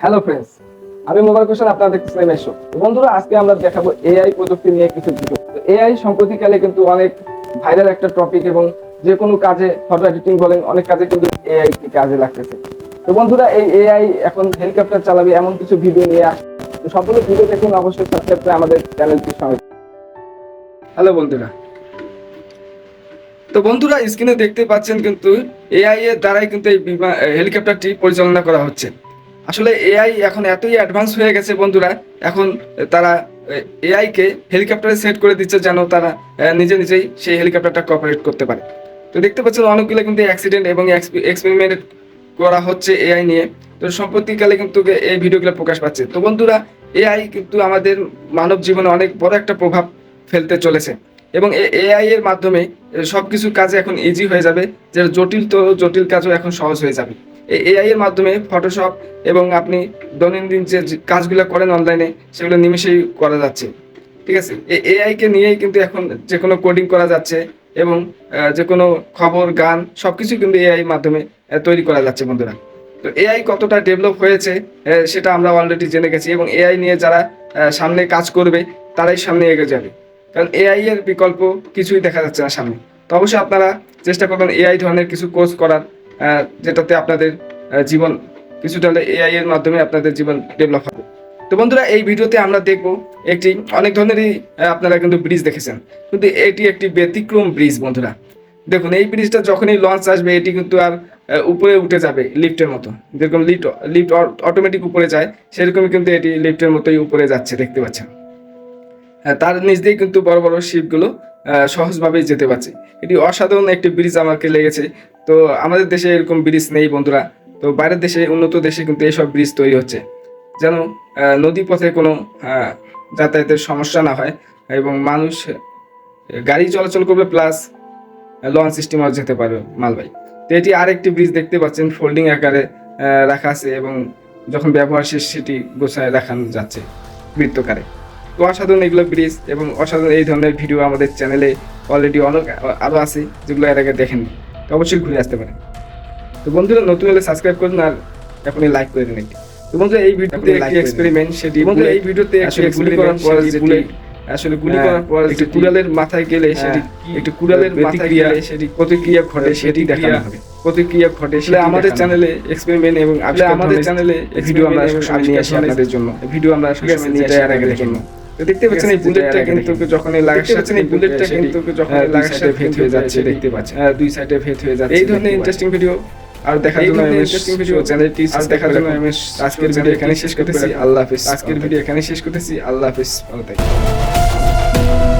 Hello friends আমি mobile আপনারা দেখতেছেন বন্ধুরা, আজকে আমরা দেখাবো এআই প্রযুক্তি নিয়ে কিছু এআই সম্প্রতিকালে কিন্তু অনেক ভাইরাল একটা টপিক এবং যে কোনো কাজে ফটো এডিটিং বলেন, অনেক কাজে কিন্তু এআই কাজে লাগতেছে। তো বন্ধুরা, এই এআই এখন হেলিকপ্টার চালাবে, এমন কিছু ভিডিও নিয়ে আসে তো ভিডিও দেখুন, অবশ্যই সাবস্ক্রাইব করে আমাদের চ্যানেলটির সঙ্গে। হ্যালো বন্ধুরা। তো বন্ধুরা স্ক্রিনে দেখতে পাচ্ছেন কিন্তু এআই এর দ্বারাই কিন্তু এই হেলিকপ্টারটি পরিচালনা করা হচ্ছে। আসলে এআই এখন এতই অ্যাডভান্স হয়ে গেছে বন্ধুরা, এখন তারা এআই কে হেলিকপ্টারে সেট করে দিচ্ছে যেন তারা নিজে নিজেই সেই হেলিকপ্টারটা কপারেট করতে পারে। তো দেখতে পাচ্ছেন অনেকগুলো কিন্তু অ্যাক্সিডেন্ট এবং এক্সপেরিমেন্ট করা হচ্ছে এআই নিয়ে। তো সম্প্রতিকালে কিন্তু এই ভিডিওগুলো প্রকাশ পাচ্ছে। তো বন্ধুরা এআই কিন্তু আমাদের মানব জীবনে অনেক বড় একটা প্রভাব ফেলতে চলেছে। এবং এআই এর মাধ্যমে সব কিছু কাজে এখন ইজি হয়ে যাবে, যে জটিল তো জটিল কাজও এখন সহজ হয়ে যাবে। এআই এর মাধ্যমে ফটোশপ এবং আপনি দৈনন্দিন যে কাজগুলো করেন অনলাইনে সেগুলো নিমেষেই করা যাচ্ছে। ঠিক আছে? এই এআই কে নিয়েই কিন্তু এখন যে কোনো কোডিং করা যাচ্ছে এবং যে কোনো খবর, গান সবকিছু কিন্তু এআই মাধ্যমে তৈরি করা যাচ্ছে বন্ধুরা। তো এআই কতটা ডেভেলপ হয়েছে সেটা আমরা অলরেডি জেনে গেছি এবং এআই নিয়ে যারা সামনে কাজ করবে, তারাই সামনে এগিয়ে যাবে। কারণ এআই এর বিকল্প কিছুই দেখা যাচ্ছে না সামনে। তো অবশ্যই আপনারা চেষ্টা করবেন এআই ধরনের কিছু কোর্স করার। যেটাতে আপনাদের জীবন কিছুটা হলে এআই এর মাধ্যমে আপনাদের জীবন ডেভেলপ হবে। তো বন্ধুরা, এই ভিডিওতে আমরা দেখব একটি, অনেক ধরনেরই আপনারা কিন্তু ব্রিজ দেখেছেন। কিন্তু এটি একটি ব্যতিক্রম ব্রিজ বন্ধুরা। দেখুন, এই ব্রিজটা যখনই লঞ্চ আসবে, এটি কিন্তু আর উপরে উঠে যাবে লিফটের মতো। যেরকম লিফট লিফট অটোমেটিক উপরে যায়, সেরকমই কিন্তু এটি লিফটের মতোই উপরে যাচ্ছে, দেখতে পাচ্ছেন। তার নিচ দিয়ে কিন্তু বড় বড় শিপগুলো সহজভাবেই যেতে পারছে। এটি অসাধারণ একটি ব্রিজ আমাকে লেগেছে। তো আমাদের দেশে এরকম ব্রিজ নেই বন্ধুরা। তো বাইরের দেশে, উন্নত দেশে কিন্তু এইসব ব্রিজ তৈরি হচ্ছে। যেন নদী পথে কোনো যাতায়াতের সমস্যা না হয় এবং মানুষ গাড়ি চলাচল করবে প্লাস লঞ্চ স্টিমার যেতে পারবে মালবাই তো এটি আরেকটি ব্রিজ দেখতে পাচ্ছেন ফোল্ডিং আকারে রাখা আছে এবং যখন ব্যবহার শেষ, সেটি গোছায় রাখানো যাচ্ছে বৃত্তকারে। তো অসাধারণ এগুলো ব্রিজ এবং অসাধারণ এই ধরনের ভিডিও আমাদের চ্যানেলে অলরেডি অনেক আরও আছে যেগুলো এর আগে দেখেন তো অবশ্যই ঘুরে আসতে পারেন। তো বন্ধুরা নতুন হলে সাবস্ক্রাইব করুন আর এখনই লাইক করে দিন একটি। তো বন্ধুরা এই ভিডিওতে একটি এক্সপেরিমেন্ট সেটি বন্ধুরা এই ভিডিওতে আসলে গুলি করার পর যে বুলেট আসলে গুলি করার পর একটি কুড়ালের মাথায় গেলে সেটি একটি কুড়ালের মাথায় গেলে সেটি প্রতিক্রিয়া ঘটে সেটি দেখানো হবে। প্রতিক্রিয়া ঘটে সেটা আমাদের চ্যানেলে এক্সপেরিমেন্ট এবং আসলে আমাদের চ্যানেলে ভিডিও আমরা নিয়ে আসি আপনাদের জন্য। ভিডিও আমরা সবসময় নিয়ে আসি আপনাদের জন্য। দেখতে পাচ্ছেন এই বুলেটটা কিন্তু যখন এই লাগার সাথে এই বুলেটটা কিন্তু যখন লাগার সাথে ভেদ হয়ে যাচ্ছে দেখতে পাচ্ছেন। দুই সাইডে ভেদ হয়ে যাচ্ছে এই ধরনের ইন্টারেস্টিং ভিডিও আর দেখার জন্য ইন্টারেস্টিং ভিডিও চ্যানেলটি আর দেখার জন্য আমি আজকের ভিডিও এখানে শেষ করতেছি। আল্লাহ হাফেজ। আজকের ভিডিও এখানে শেষ করতেছি। আল্লাহ হাফেজ। ভালো থাকবেন।